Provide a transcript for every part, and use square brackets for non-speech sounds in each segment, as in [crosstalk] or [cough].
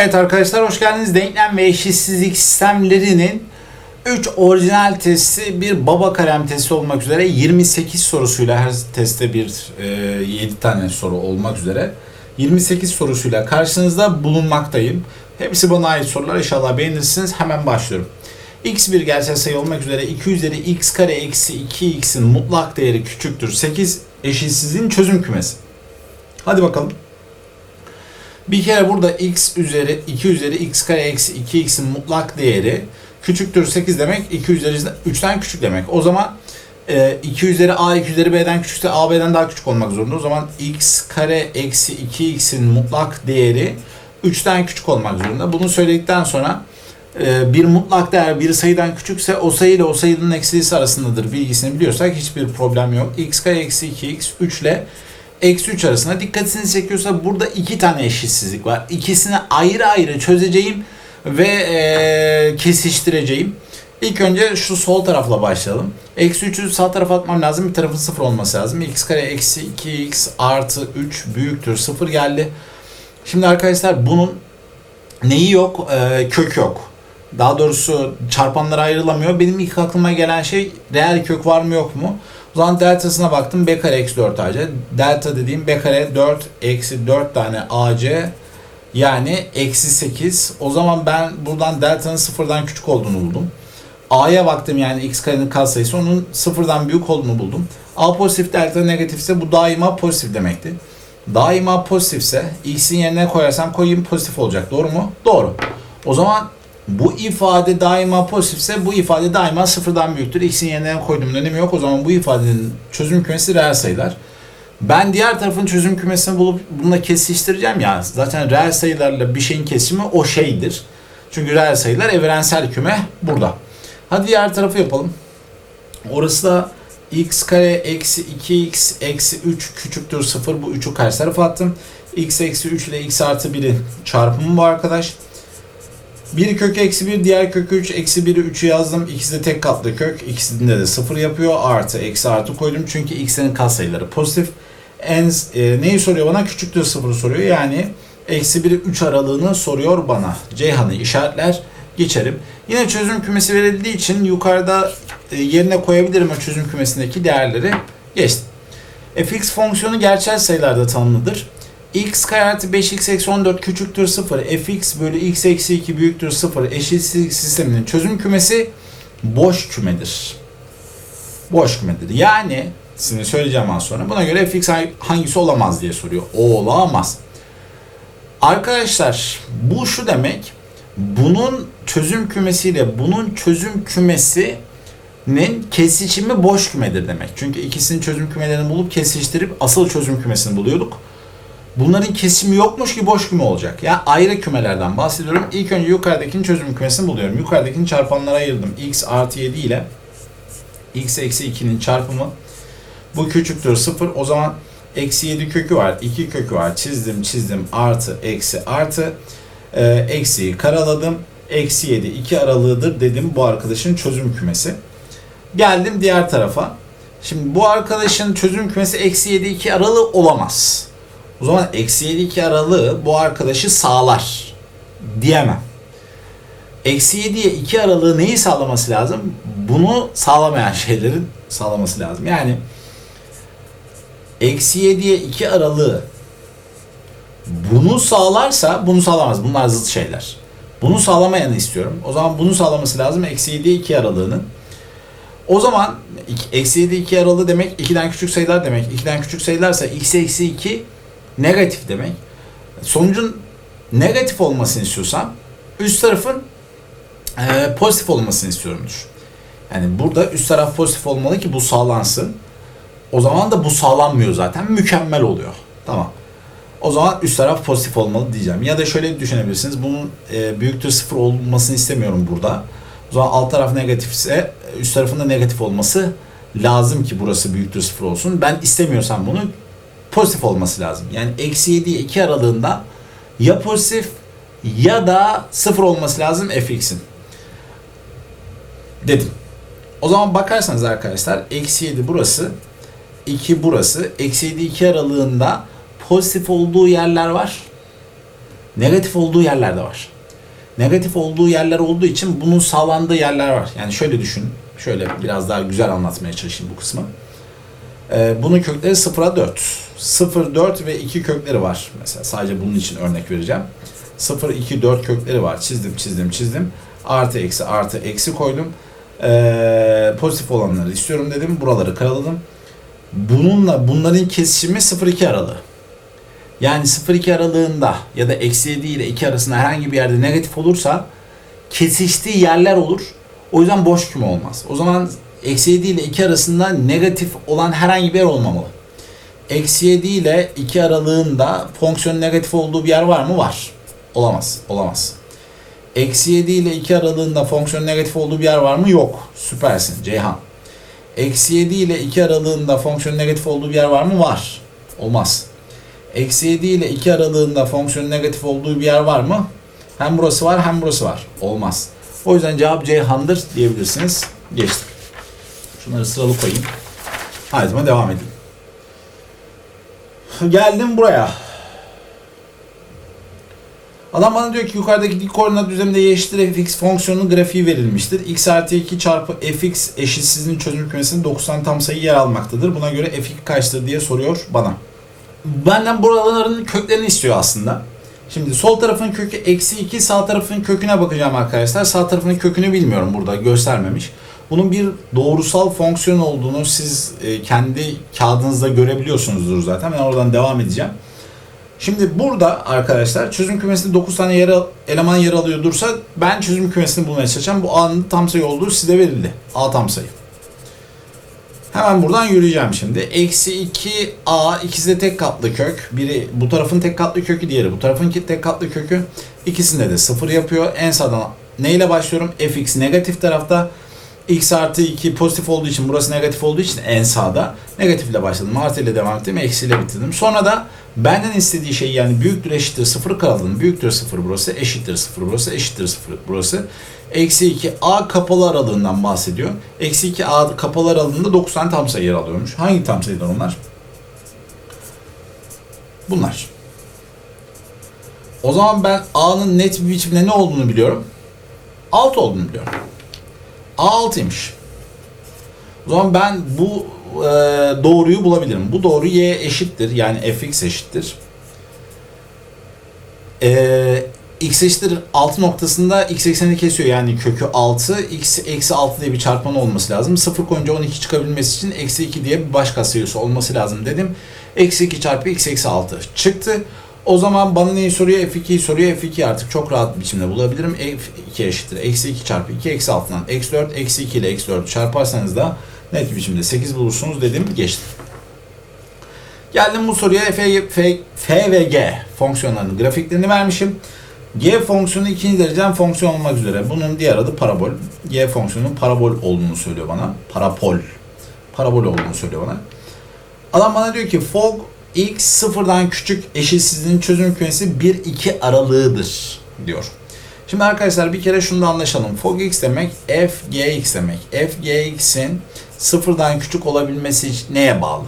Evet arkadaşlar hoş geldiniz. Denklem ve eşitsizlik sistemlerinin 3 orijinal testi bir baba kalem testi olmak üzere 28 sorusuyla her testte bir e, 7 tane soru olmak üzere 28 sorusuyla karşınızda bulunmaktayım. Hepsi bana ait sorular inşallah beğenirsiniz. Hemen başlıyorum. x bir gerçel sayı olmak üzere 2 üzeri x kare eksi 2x'in mutlak değeri küçüktür 8 eşitsizliğin çözüm kümesi. Hadi bakalım. Bir kere burada x üzeri 2 üzeri x kare eksi 2x'in mutlak değeri küçüktür 8 demek 2 üzeri 3'ten küçük demek. O zaman e, 2 üzeri a 2 üzeri b'den küçükse a b'den daha küçük olmak zorunda. O zaman x kare eksi 2x'in mutlak değeri 3'ten küçük olmak zorunda. Bunu söyledikten sonra e, bir mutlak değer bir sayıdan küçükse o sayı ile o sayının eksilisi arasındadır bilgisini biliyorsak hiçbir problem yok. x kare eksi 2x 3 ile eksi 3 arasında dikkatinizi çekiyorsa burada iki tane eşitsizlik var. İkisini ayrı ayrı çözeceğim ve e, kesiştireceğim. İlk önce şu sol tarafla başlayalım. Eksi 3'ü sağ tarafa atmam lazım. Bir tarafın 0 olması lazım. x kare eksi 2x artı 3 büyüktür 0 geldi. Şimdi arkadaşlar bunun neyi yok? E, kök yok. Daha doğrusu çarpanlara ayrılamıyor. Benim ilk aklıma gelen şey reel kök var mı yok mu? O deltasına baktım. B kare eksi 4 AC. Delta dediğim B kare 4 eksi 4 tane AC yani eksi 8. O zaman ben buradan delta'nın sıfırdan küçük olduğunu buldum. A'ya baktım yani x karenin katsayısı onun sıfırdan büyük olduğunu buldum. A pozitif delta negatifse bu daima pozitif demekti. Daima pozitifse x'in yerine koyarsam koyayım pozitif olacak. Doğru mu? Doğru. O zaman bu ifade daima pozitifse bu ifade daima sıfırdan büyüktür. X'in yerine koyduğum önemi yok. O zaman bu ifadenin çözüm kümesi reel sayılar. Ben diğer tarafın çözüm kümesini bulup bununla kesiştireceğim ya. Zaten reel sayılarla bir şeyin kesimi o şeydir. Çünkü reel sayılar evrensel küme burada. Hadi diğer tarafı yapalım. Orası da x kare eksi 2x eksi 3 küçüktür 0. Bu 3'ü karşı tarafa attım. x eksi 3 ile x artı 1'in çarpımı bu arkadaş. Bir kök eksi 1, diğer kök 3, eksi 1'i 3'ü yazdım. İkisi de tek katlı kök. İkisinde de 0 yapıyor. Artı, eksi, artı koydum. Çünkü x'lerin katsayıları pozitif. En, e, neyi soruyor bana? Küçüktür 0'ı soruyor. Yani eksi 1'i 3 aralığını soruyor bana. Ceyhan'ı işaretler. Geçerim. Yine çözüm kümesi verildiği için yukarıda e, yerine koyabilirim o çözüm kümesindeki değerleri. Geçtim. fx fonksiyonu gerçel sayılarda tanımlıdır x kare artı 5x eksi 14 küçüktür 0 fx bölü x eksi 2 büyüktür 0 eşitsizlik sisteminin çözüm kümesi boş kümedir. Boş kümedir. Yani size söyleyeceğim az sonra. Buna göre fx hangisi olamaz diye soruyor. O olamaz. Arkadaşlar bu şu demek. Bunun çözüm kümesiyle bunun çözüm kümesinin kesişimi boş kümedir demek. Çünkü ikisinin çözüm kümelerini bulup kesiştirip asıl çözüm kümesini buluyorduk. Bunların kesimi yokmuş ki boş küme olacak. Ya yani ayrı kümelerden bahsediyorum. İlk önce yukarıdakinin çözüm kümesini buluyorum. Yukarıdakini çarpanlara ayırdım. x artı 7 ile x eksi 2'nin çarpımı. Bu küçüktür 0. O zaman eksi 7 kökü var. 2 kökü var. Çizdim çizdim. Artı eksi artı. E, eksiyi karaladım. Eksi 7 2 aralığıdır dedim bu arkadaşın çözüm kümesi. Geldim diğer tarafa. Şimdi bu arkadaşın çözüm kümesi eksi 7 2 aralığı olamaz. O zaman eksi 7 2 aralığı bu arkadaşı sağlar diyemem. Eksi 7'ye 2 aralığı neyi sağlaması lazım? Bunu sağlamayan [laughs] şeylerin sağlaması lazım. Yani eksi 7'ye 2 aralığı bunu sağlarsa bunu sağlamaz. Bunlar zıt şeyler. Bunu sağlamayanı istiyorum. O zaman bunu sağlaması lazım. Eksi 7'ye 2 aralığının. O zaman eksi 7 2 aralığı demek 2'den küçük sayılar demek. 2'den küçük sayılarsa x eksi 2 negatif demek. Sonucun negatif olmasını istiyorsam üst tarafın e, pozitif olmasını istiyorumdur. Yani burada üst taraf pozitif olmalı ki bu sağlansın. O zaman da bu sağlanmıyor zaten. Mükemmel oluyor. Tamam. O zaman üst taraf pozitif olmalı diyeceğim. Ya da şöyle düşünebilirsiniz. Bunun e, büyüktür sıfır olmasını istemiyorum burada. O zaman alt taraf negatifse üst tarafın da negatif olması lazım ki burası büyüktür sıfır olsun. Ben istemiyorsam bunu pozitif olması lazım. Yani eksi 7 ile 2 aralığında ya pozitif ya da sıfır olması lazım fx'in. Dedim. O zaman bakarsanız arkadaşlar eksi 7 burası 2 burası eksi 7 2 aralığında pozitif olduğu yerler var. Negatif olduğu yerler de var. Negatif olduğu yerler olduğu için bunun sağlandığı yerler var. Yani şöyle düşün. Şöyle biraz daha güzel anlatmaya çalışayım bu kısmı. Ee, bunun kökleri 0'a 4. 0, 4 ve 2 kökleri var. Mesela sadece bunun için örnek vereceğim. 0, 2, 4 kökleri var. Çizdim, çizdim, çizdim. Artı, eksi, artı, eksi koydum. Ee, pozitif olanları istiyorum dedim. Buraları karaladım. Bununla bunların kesişimi 0-2 aralığı. Yani 0-2 aralığında ya da eksi 7 ile 2 arasında herhangi bir yerde negatif olursa kesiştiği yerler olur. O yüzden boş küme olmaz. O zaman eksi 7 ile 2 arasında negatif olan herhangi bir yer olmamalı. Eksi 7 ile 2 aralığında fonksiyon negatif olduğu bir yer var mı? Var. Olamaz. Olamaz. Eksi 7 ile 2 aralığında fonksiyon negatif olduğu bir yer var mı? Yok. Süpersin Ceyhan. Eksi 7 ile 2 aralığında fonksiyon negatif olduğu bir yer var mı? Var. Olmaz. Eksi 7 ile 2 aralığında fonksiyon negatif olduğu bir yer var mı? Hem burası var hem burası var. Olmaz. O yüzden cevap Ceyhan'dır diyebilirsiniz. Geçtik. Şunları sıralı koyayım. Haydi devam edeyim. Geldim buraya. Adam bana diyor ki yukarıdaki dik koordinat düzleminde y fx fonksiyonunun grafiği verilmiştir. x artı 2 çarpı fx eşitsizliğinin çözüm kümesinde 9 tane tam sayı yer almaktadır. Buna göre f2 kaçtır diye soruyor bana. Benden buraların köklerini istiyor aslında. Şimdi sol tarafın kökü eksi 2, sağ tarafın köküne bakacağım arkadaşlar. Sağ tarafın kökünü bilmiyorum burada göstermemiş. Bunun bir doğrusal fonksiyon olduğunu siz e, kendi kağıdınızda görebiliyorsunuzdur zaten. Ben oradan devam edeceğim. Şimdi burada arkadaşlar çözüm kümesinde 9 tane yer, eleman yer alıyor dursa ben çözüm kümesini bulmaya çalışacağım. Bu A'nın tam sayı olduğu size verildi. A tam sayı. Hemen buradan yürüyeceğim şimdi. Eksi 2A ikisi de tek katlı kök. Biri bu tarafın tek katlı kökü diğeri bu tarafın tek katlı kökü. İkisinde de sıfır yapıyor. En sağdan neyle başlıyorum? fx negatif tarafta. X artı 2 pozitif olduğu için burası negatif olduğu için en sağda. Negatifle başladım. Artı ile devam ettim. Eksiyle bitirdim. Sonra da benden istediği şey yani büyüktür eşittir sıfır karaladım. Büyüktür sıfır burası. Eşittir sıfır burası. Eşittir sıfır burası. Eksi 2 A kapalı aralığından bahsediyor. Eksi 2 A kapalı aralığında 9 tane tam sayı yer alıyormuş. Hangi tam sayılar onlar? Bunlar. O zaman ben A'nın net bir biçimde ne olduğunu biliyorum. 6 olduğunu biliyorum. A 6'ymış. O zaman ben bu e, doğruyu bulabilirim. Bu doğru y eşittir. Yani fx eşittir. E, x eşittir 6 noktasında x eksenini kesiyor. Yani kökü 6. x eksi 6 diye bir çarpan olması lazım. 0 koyunca 12 çıkabilmesi için eksi 2 diye bir başka sayısı olması lazım dedim. Eksi 2 çarpı x eksi 6 çıktı. O zaman bana neyi soruyor? F2'yi soruyor. F2'yi artık çok rahat bir biçimde bulabilirim. F2 eşittir. Eksi 2 çarpı 2 eksi 6'dan eksi 4. Eksi 2 ile eksi 4 çarparsanız da net bir biçimde 8 bulursunuz dedim. Geçtim. Geldim bu soruya F, F, F ve G fonksiyonlarının grafiklerini vermişim. G fonksiyonu ikinci derecen fonksiyon olmak üzere. Bunun diğer adı parabol. G fonksiyonunun parabol olduğunu söylüyor bana. Parapol. Parabol olduğunu söylüyor bana. Adam bana diyor ki fog x sıfırdan küçük eşitsizliğin çözüm kümesi 1-2 aralığıdır diyor. Şimdi arkadaşlar bir kere şunu da anlaşalım. Fog x demek f gx demek. f gx'in sıfırdan küçük olabilmesi neye bağlı?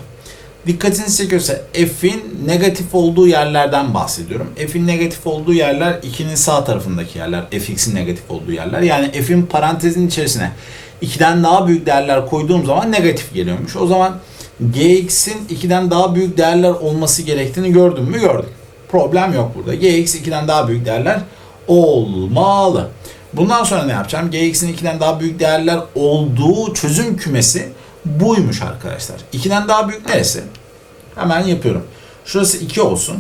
Dikkatinizi çekiyorsa f'in negatif olduğu yerlerden bahsediyorum. F'in negatif olduğu yerler 2'nin sağ tarafındaki yerler. fx'in negatif olduğu yerler. Yani f'in parantezin içerisine 2'den daha büyük değerler koyduğum zaman negatif geliyormuş. O zaman gx'in 2'den daha büyük değerler olması gerektiğini gördüm mü? Gördüm. Problem yok burada. gx 2'den daha büyük değerler olmalı. Bundan sonra ne yapacağım? gx'in 2'den daha büyük değerler olduğu çözüm kümesi buymuş arkadaşlar. 2'den daha büyük neresi? Hemen yapıyorum. Şurası 2 olsun.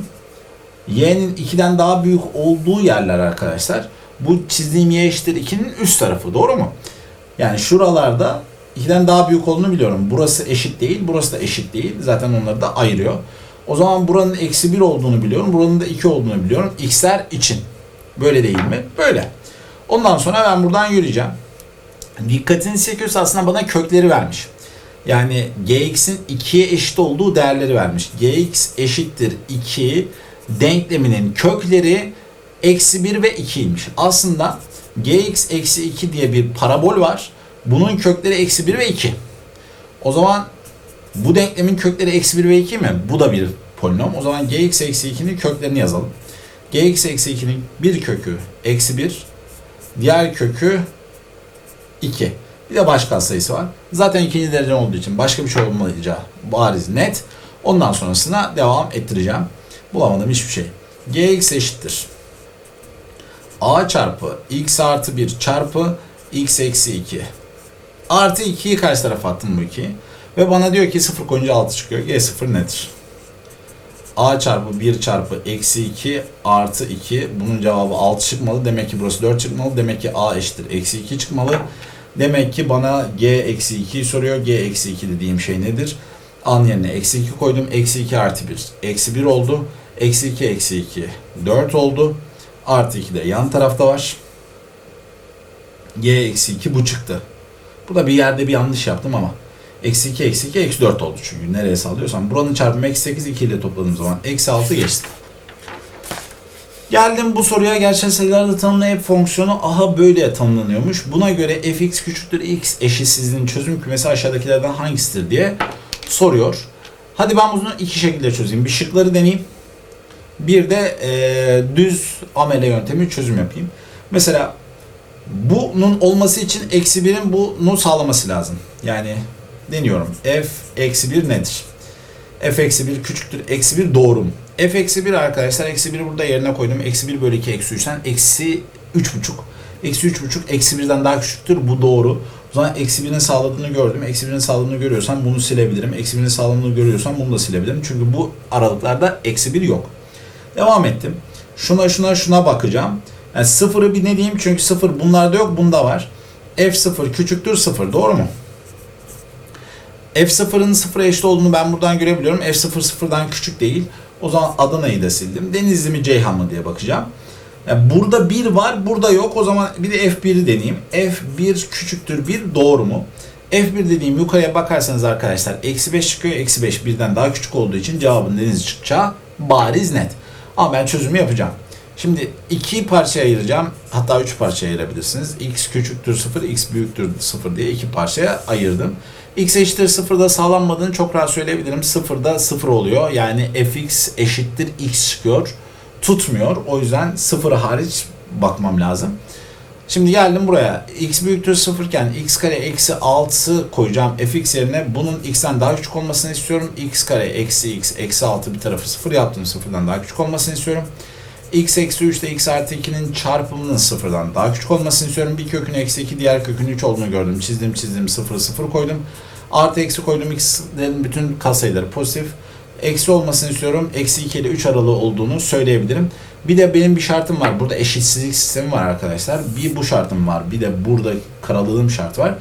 Y'nin 2'den daha büyük olduğu yerler arkadaşlar. Bu çizdiğim Y eşittir 2'nin üst tarafı. Doğru mu? Yani şuralarda 2'den daha büyük olduğunu biliyorum. Burası eşit değil. Burası da eşit değil. Zaten onları da ayırıyor. O zaman buranın eksi 1 olduğunu biliyorum. Buranın da 2 olduğunu biliyorum. X'ler için. Böyle değil mi? Böyle. Ondan sonra ben buradan yürüyeceğim. Dikkatini çekiyorsa aslında bana kökleri vermiş. Yani gx'in 2'ye eşit olduğu değerleri vermiş. gx eşittir 2 denkleminin kökleri eksi 1 ve 2'ymiş. Aslında gx eksi 2 diye bir parabol var. Bunun kökleri eksi 1 ve 2. O zaman bu denklemin kökleri eksi 1 ve 2 mi? Bu da bir polinom. O zaman gx eksi 2'nin köklerini yazalım. gx eksi 2'nin bir kökü eksi 1, diğer kökü 2. Bir de baş sayısı var. Zaten ikinci derece olduğu için başka bir şey olmayacağı bariz net. Ondan sonrasına devam ettireceğim. Bulamadığım hiçbir şey. gx eşittir. a çarpı x artı 1 çarpı x eksi 2. Artı 2'yi karşı tarafa attım bu 2. Ve bana diyor ki 0 koyunca 6 çıkıyor. G0 nedir? a çarpı 1 çarpı eksi 2 artı 2. Bunun cevabı 6 çıkmalı. Demek ki burası 4 çıkmalı. Demek ki a eşittir. Eksi 2 çıkmalı. Demek ki bana g eksi 2'yi soruyor. g eksi 2 dediğim şey nedir? A'nın yerine eksi 2 koydum. Eksi 2 artı 1. Eksi 1 oldu. Eksi 2 eksi 2. 4 oldu. Artı 2 de yan tarafta var. g eksi 2 bu çıktı. Burada bir yerde bir yanlış yaptım ama. Eksi 2 eksi 2 eksi 4 oldu çünkü. Nereye sallıyorsam. Buranın çarpımı eksi 8 2 ile topladığım zaman eksi 6 geçti. Geldim bu soruya gerçel sayılarda tanımlı fonksiyonu aha böyle tanımlanıyormuş. Buna göre fx küçüktür x eşitsizliğinin çözüm kümesi aşağıdakilerden hangisidir diye soruyor. Hadi ben bunu iki şekilde çözeyim. Bir şıkları deneyeyim. Bir de e, düz amele yöntemi çözüm yapayım. Mesela bunun olması için eksi birin bunu sağlaması lazım. Yani deniyorum. f eksi 1 nedir? f eksi 1 küçüktür. Eksi 1 doğru mu? f eksi 1 arkadaşlar. Eksi 1'i burada yerine koydum. Eksi 1 bölü 2 eksi 3'ten eksi 3,5. Eksi 3,5 eksi 1'den daha küçüktür. Bu doğru. O zaman eksi 1'in sağladığını gördüm. Eksi 1'in sağladığını görüyorsam bunu silebilirim. Eksi 1'in sağladığını görüyorsam bunu da silebilirim. Çünkü bu aralıklarda eksi 1 yok. Devam ettim. Şuna şuna şuna bakacağım. Yani sıfırı bir ne diyeyim? Çünkü sıfır bunlarda yok. Bunda var. f0 küçüktür 0. Doğru mu? F0'ın sıfıra eşit olduğunu ben buradan görebiliyorum. F0 sıfırdan küçük değil. O zaman Adana'yı da sildim. Denizli mi Ceyhan mı diye bakacağım. Yani burada 1 var, burada yok. O zaman bir de F1'i deneyeyim. F1 küçüktür 1 doğru mu? F1 dediğim yukarıya bakarsanız arkadaşlar eksi 5 çıkıyor. Eksi 5 birden daha küçük olduğu için cevabın deniz çıkacağı bariz net. Ama ben çözümü yapacağım. Şimdi iki parçaya ayıracağım. Hatta üç parçaya ayırabilirsiniz. X küçüktür 0, X büyüktür 0 diye iki parçaya ayırdım. X eşittir 0'da sağlanmadığını çok rahat söyleyebilirim. 0'da 0 oluyor. Yani fx eşittir x çıkıyor. Tutmuyor. O yüzden 0 hariç bakmam lazım. Şimdi geldim buraya. x büyüktür 0 iken x kare eksi 6 koyacağım. fx yerine bunun x'ten daha küçük olmasını istiyorum. x kare eksi x eksi 6 bir tarafı 0 yaptım. 0'dan daha küçük olmasını istiyorum. X eksi 3 ile x artı 2'nin çarpımının sıfırdan daha küçük olmasını istiyorum. Bir kökün eksi 2 diğer kökün 3 olduğunu gördüm. Çizdim çizdim 0 0 koydum. Artı eksi koydum x'lerin bütün katsayıları pozitif. Eksi olmasını istiyorum. Eksi 2 ile 3 aralığı olduğunu söyleyebilirim. Bir de benim bir şartım var. Burada eşitsizlik sistemi var arkadaşlar. Bir bu şartım var. Bir de burada karaladığım şart var.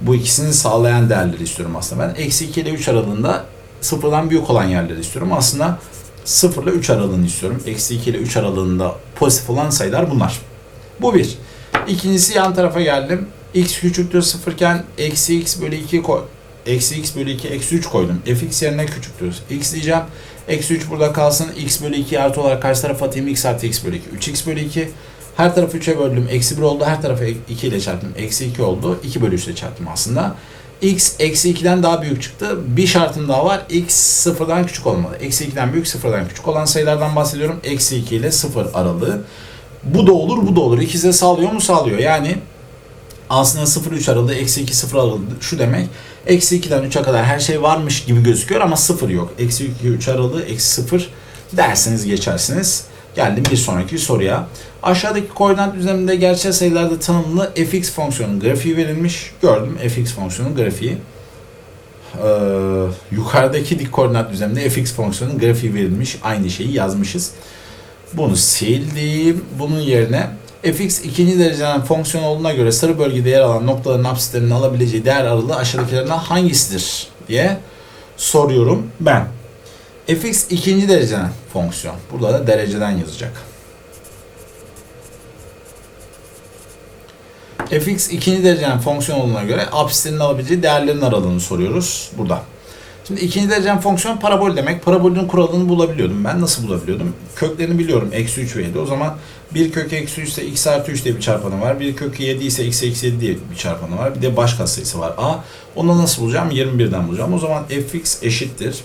Bu ikisini sağlayan değerleri istiyorum aslında ben. Eksi 2 ile 3 aralığında sıfırdan büyük olan yerleri istiyorum. Aslında 0 ile 3 aralığını istiyorum. Eksi 2 ile 3 aralığında pozitif olan sayılar bunlar. Bu bir. İkincisi yan tarafa geldim. x küçüktür 0 iken eksi x bölü 2 koy. Eksi x bölü 2 eksi 3 koydum. fx yerine küçüktür. x diyeceğim. Eksi 3 burada kalsın. x bölü 2 artı olarak karşı tarafa atayım. x artı x bölü 2. 3x bölü 2. Her tarafı 3'e böldüm. Eksi 1 oldu. Her tarafı 2 ile çarptım. Eksi 2 oldu. 2 bölü 3 ile çarptım aslında. X eksi 2'den daha büyük çıktı. Bir şartım daha var. x sıfırdan küçük olmalı. Eksi 2'den büyük sıfırdan küçük olan sayılardan bahsediyorum. Eksi 2 ile 0 aralığı. Bu da olur bu da olur. İkisi de sağlıyor mu? Sağlıyor. Yani aslında 0-3 aralığı eksi 2 0 aralığı şu demek. Eksi 2'den 3'e kadar her şey varmış gibi gözüküyor ama 0 yok. Eksi 2 3 aralığı eksi 0 dersiniz geçersiniz. Geldim bir sonraki soruya. Aşağıdaki koordinat düzleminde gerçel sayılarda tanımlı fx fonksiyonun grafiği verilmiş. Gördüm fx fonksiyonun grafiği. Ee, yukarıdaki dik koordinat düzleminde fx fonksiyonun grafiği verilmiş. Aynı şeyi yazmışız. Bunu sildim. Bunun yerine fx ikinci dereceden fonksiyon olduğuna göre sarı bölgede yer alan noktaların apsislerinin alabileceği değer aralığı aşağıdakilerden hangisidir diye soruyorum ben. Fx ikinci dereceden fonksiyon. Burada da dereceden yazacak. fx ikinci dereceden fonksiyon olduğuna göre apsislerin alabileceği değerlerin aralığını soruyoruz burada. Şimdi ikinci derecen fonksiyon parabol demek. Parabolün kuralını bulabiliyordum. Ben nasıl bulabiliyordum? Köklerini biliyorum. Eksi 3 ve 7. O zaman bir kök eksi 3 ise x artı 3 diye bir çarpanı var. Bir kök 7 ise x eksi 7 diye bir çarpanı var. Bir de baş katsayısı var. A. Onu nasıl bulacağım? 21'den bulacağım. O zaman fx eşittir.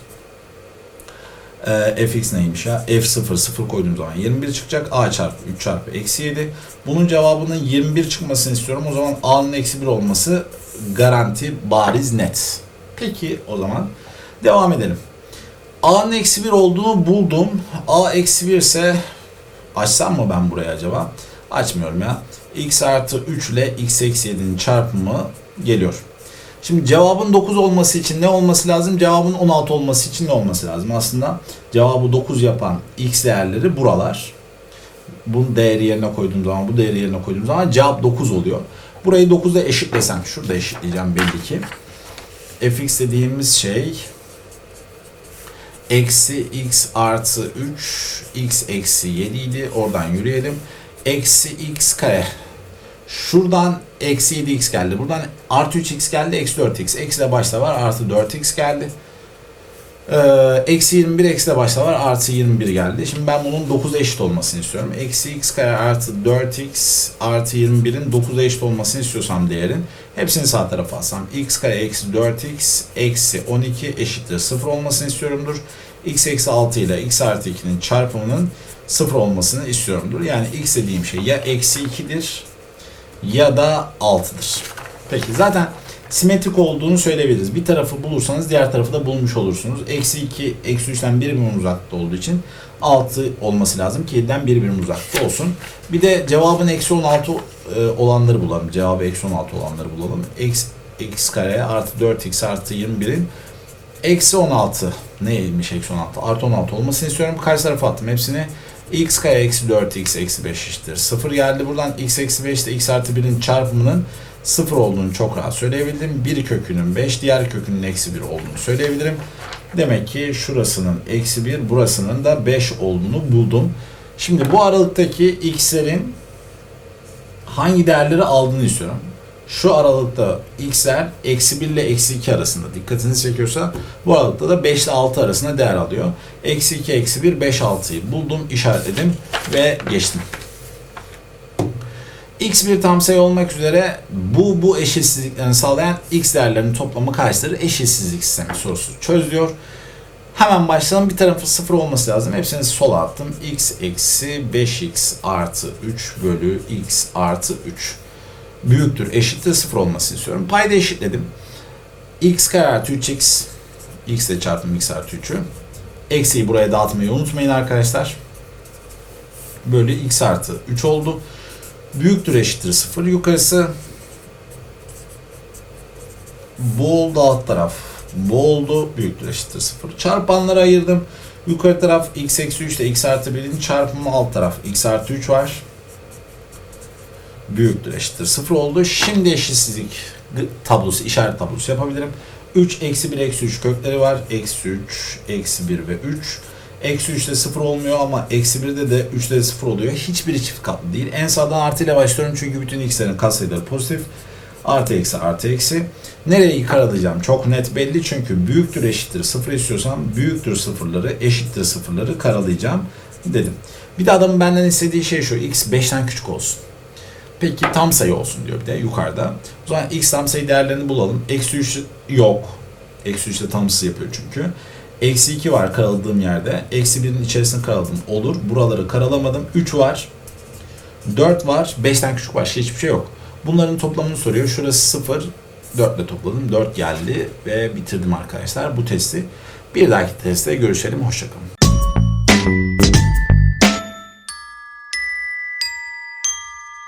Ee, fx neymiş ya? f0 0 koyduğum zaman 21 çıkacak. a çarpı 3 çarpı eksi 7. Bunun cevabının 21 çıkmasını istiyorum. O zaman a'nın eksi 1 olması garanti bariz net. Peki o zaman devam edelim. a'nın eksi 1 olduğunu buldum. a eksi 1 ise açsam mı ben buraya acaba? Açmıyorum ya. x artı 3 ile x eksi 7'nin çarpımı geliyor. Şimdi cevabın 9 olması için ne olması lazım? Cevabın 16 olması için ne olması lazım? Aslında cevabı 9 yapan x değerleri buralar. Bunun değeri yerine koyduğum zaman, bu değeri yerine koyduğum zaman cevap 9 oluyor. Burayı 9'da eşitlesem, şurada eşitleyeceğim belli ki. fx dediğimiz şey eksi x artı 3 x eksi 7 idi. Oradan yürüyelim. Eksi x kare. Şuradan eksi 7x geldi. Buradan artı 3x geldi. Eksi 4x. Eksi de başta var. Artı 4x geldi. Ee, eksi 21 eksi de başta var. Artı 21 geldi. Şimdi ben bunun 9'a eşit olmasını istiyorum. Eksi x kare artı 4x artı 21'in 9'a eşit olmasını istiyorsam değerin hepsini sağ tarafa alsam. x kare eksi 4x eksi 12 eşittir 0 olmasını istiyorumdur. x eksi 6 ile x artı 2'nin çarpımının 0 olmasını istiyorumdur. Yani x dediğim şey ya eksi 2'dir ya da 6'dır. Peki zaten simetrik olduğunu söyleyebiliriz. Bir tarafı bulursanız diğer tarafı da bulmuş olursunuz. Eksi 2, eksi 3'ten 1 birim uzakta olduğu için 6 olması lazım ki 7'den 1 birim uzakta olsun. Bir de cevabın eksi 16 e, olanları bulalım. Cevabı eksi 16 olanları bulalım. X, x kare artı 4x artı 21'in eksi 16 neymiş eksi 16? Artı 16 olmasını istiyorum. Karşı tarafa attım hepsini x kare eksi 4x eksi 5 eşittir. 0 geldi. Buradan x eksi 5 ile x artı 1'in çarpımının 0 olduğunu çok rahat söyleyebildim. Bir kökünün 5, diğer kökünün eksi 1 olduğunu söyleyebilirim. Demek ki şurasının eksi 1, burasının da 5 olduğunu buldum. Şimdi bu aralıktaki x'lerin hangi değerleri aldığını istiyorum. Şu aralıkta x'ler eksi 1 ile eksi 2 arasında dikkatinizi çekiyorsa bu aralıkta da 5 ile 6 arasında değer alıyor. Eksi 2, eksi 1, 5, 6'yı buldum, işaretledim ve geçtim. x bir tam sayı olmak üzere bu bu eşitsizliklerini sağlayan x değerlerinin toplamı kaçtır? Eşitsizlik sistemi sorusu çözüyor. Hemen başlayalım. Bir tarafı 0 olması lazım. Hepsini sola attım. x eksi 5x artı 3 bölü x artı 3 büyüktür, eşittir 0 olmasını istiyorum. Payda eşitledim. x kare artı 3x x ile çarptım x artı 3'ü. Eksiyi buraya dağıtmayı unutmayın arkadaşlar. Bölü x artı 3 oldu. Büyüktür eşittir 0. Yukarısı bu oldu alt taraf. Bu oldu büyüktür eşittir 0. Çarpanları ayırdım. Yukarı taraf x eksi 3 ile x artı 1'in çarpımı alt taraf x artı 3 var büyüktür eşittir 0 oldu. Şimdi eşitsizlik tablosu, işaret tablosu yapabilirim. 3, eksi 1, eksi 3 kökleri var. Eksi 3, eksi 1 ve 3. Eksi 3'te 0 olmuyor ama eksi 1'de de 3'te de 0 oluyor. Hiçbiri çift katlı değil. En sağdan artı ile başlıyorum çünkü bütün x'lerin katsayıları pozitif. Artı eksi artı eksi. Nereyi karalayacağım çok net belli çünkü büyüktür eşittir 0 istiyorsam büyüktür sıfırları eşittir sıfırları karalayacağım dedim. Bir de adamın benden istediği şey şu x 5'ten küçük olsun. Peki tam sayı olsun diyor bir de yukarıda. O zaman x tam sayı değerlerini bulalım. Eksi 3 yok. Eksi 3 de tam sayı yapıyor çünkü. Eksi 2 var karaladığım yerde. Eksi 1'in içerisini karaladım. Olur. Buraları karalamadım. 3 var. 4 var. 5'ten küçük başka hiçbir şey yok. Bunların toplamını soruyor. Şurası 0. 4 ile topladım. 4 geldi ve bitirdim arkadaşlar bu testi. Bir dahaki testte görüşelim. Hoşçakalın.